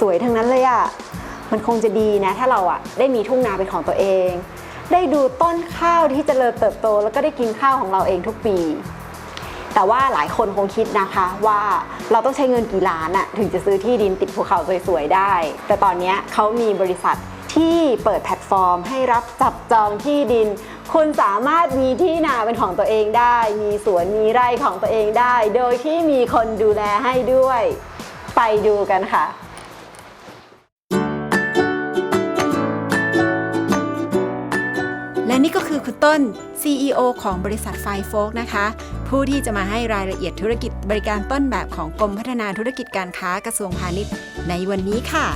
สวยๆ ทั้งนั้นเลยอะ่ะ มันคงจะดีนะ ถ้าเราอะ่ะได้มีทุ่งนาเป็นของตัวเอง ได้ดูต้นข้าวที่เจริญเติบโต แล้วก็ได้กินข้าวของเราเองทุกปี แต่ว่าหลายคนคงคิดนะคะว่าเราต้องใช้เงินกี่ล้านอะถึงจะซื้อที่ดินติดภูเขาสวยๆ ได้ แต่ตอนนี้เขามีบริษัทที่เปิดแพลตฟอร์ม ให้รับจับจองที่ดิน คุณสามารถมีที่นาเป็นของตัวเองได้ มีสวนมีไร่ของตัวเองได้ โดยที่มีคนดูแลให้ด้วย ไปดูกันค่ะ และนี่ก็คือคุณต้น CEO ของบริษัทไฟโฟกนะคะ ผู้ที่จะมาให้รายละเอียดธุรกิจบริการต้นแบบของกรมพัฒนาธุรกิจการค้ากระทรวงพาณิชย์ในวันนี้ค่ะ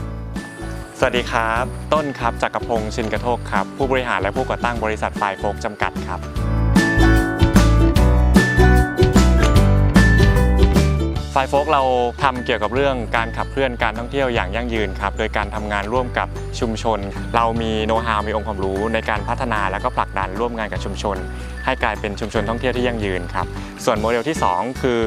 สวัสดีครับ ต้นครับจักรพงศ์ชินกระโทกครับ ผู้บริหารและผู้ก่อตั้งบริษัทไฟโฟกจำกัดครับ ไฟโฟกเราทำเกี่ยวกับเรื่องการขับเคลื่อนการท่องเที่ยวอย่างยั่งยืนครับ โดยการทำงานร่วมกับชุมชน เรามีโน้ตฮาวมีองค์ความรู้ในการพัฒนาและก็ผลักดันร่วมงานกับชุมชน ให้กลายเป็นชุมชนท่องเที่ยวที่ยั่งยืนครับ ส่วนโมเดลที่ 2 คือ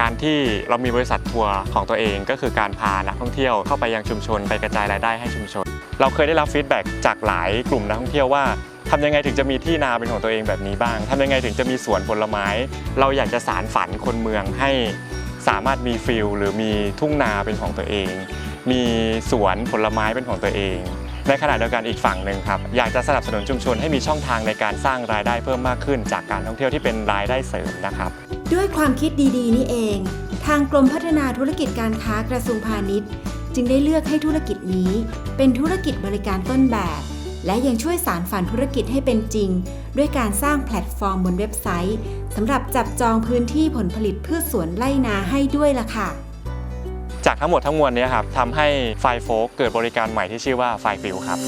การที่เรามีบริษัททัวร์ของตัวเองก็คือการพานักท่องเที่ยวเข้าไปยังชุมชน ไปกระจายรายได้ให้ชุมชน เราเคยได้รับฟีดแบ็กจากหลายกลุ่มนักท่องเที่ยวว่าทำยังไงถึงจะมีที่นาเป็นของตัวเองแบบนี้บ้างทำยังไงถึงจะมีสวนผลไม้ เราอยากจะสารฝันคนเมืองให้ สามารถมีฟิลหรือมีทุ่งนาเป็นของตัวเอง มีสวนผลไม้เป็นของตัวเอง ในขณะเดียวกันอีกฝั่งหนึ่งครับอยากจะสนับสนุนชุมชนให้มีช่องทางในการสร้างรายได้เพิ่มมากขึ้น จากการท่องเที่ยวที่เป็นรายได้เสริมนะครับ ด้วยความคิดดีๆ นี่เอง ทางกรมพัฒนาธุรกิจการค้ากระทรวงพาณิชย์ จึงได้เลือกให้ธุรกิจนี้ เป็นธุรกิจบริการต้นแบบ และยังช่วยสารฝันธุรกิจให้เป็นจริง ด้วยการสร้างแพลตฟอร์มบนเว็บไซต์สำหรับจับจองพื้นที่ผลผลิตพืชสวนไร่นาให้ด้วยล่ะค่ะ จากทั้งหมดทั้งมวลเนี้ครับทำให้ไฟโฟกเกิดบริการใหม่ที่ชื่อว่าไฟฟิลครับ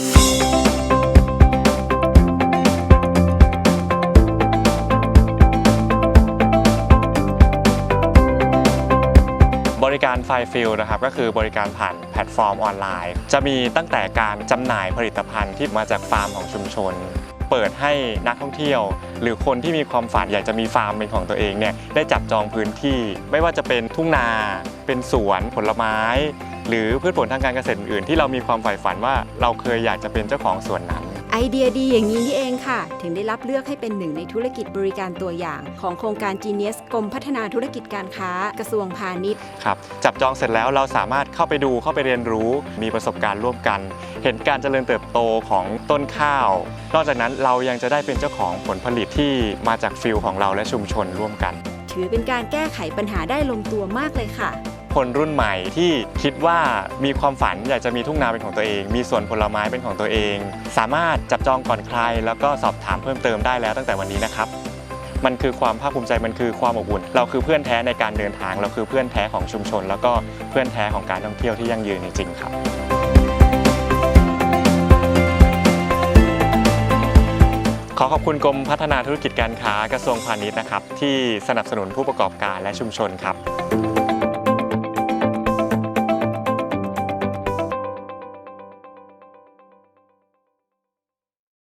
บริการไฟฟิลนะครับก็คือบริการผ่านแพลตฟอร์มออนไลน์ จะมีตั้งแต่การจำหน่ายผลิตภัณฑ์ที่มาจากฟาร์มของชุมชน เปิดให้นักท่องเที่ยว หรือคนที่มีความฝันอยากจะมีฟาร์มเป็นของตัวเองเนี่ยได้จับจองพื้นที่ ไม่ว่าจะเป็นทุ่งนาเป็นสวนผลไม้ หรือพืชผลทางการเกษตรอื่นที่เรามีความใฝ่ฝันว่าเราเคยอยากจะเป็นเจ้าของสวนนั้น ไอเดียดีอย่างนี้นี่เองค่ะ ถึงได้รับเลือกให้เป็นหนึ่งในธุรกิจบริการตัวอย่าง ของโครงการ Genius กรมพัฒนาธุรกิจการค้า กระทรวงพาณิชย์ ครับจับจองเสร็จแล้วเราสามารถเข้าไปดูเข้าไปเรียนรู้ มีประสบการณ์ร่วมกัน เห็นการเจริญเติบโตของต้นข้าว นอกจากนั้นเรายังจะได้เป็นเจ้าของผลผลิตที่มาจากฟิลของเราและชุมชนร่วมกัน ถือเป็นการแก้ไขปัญหาได้ลงตัวมากเลยค่ะ คนรุ่นใหม่ที่คิดว่ามีความฝันอยากจะมีทุ่งนาเป็นของตัวเอง มีสวนผลไม้เป็นของตัวเอง สามารถจับจองก่อนใคร แล้วก็สอบถามเพิ่มเติมได้แล้วตั้งแต่วันนี้นะครับมันคือความภาคภูมิใจมันคือความอบอุ่น เราคือเพื่อนแท้ในการเดินทาง เราคือเพื่อนแท้ของชุมชน แล้วก็เพื่อนแท้ของการท่องเที่ยวที่ยั่งยืนจริงๆครับขอขอบคุณกรมพัฒนาธุรกิจการค้ากระทรวงพาณิชย์นะครับ ที่สนับสนุนผู้ประกอบการและชุมชนครับ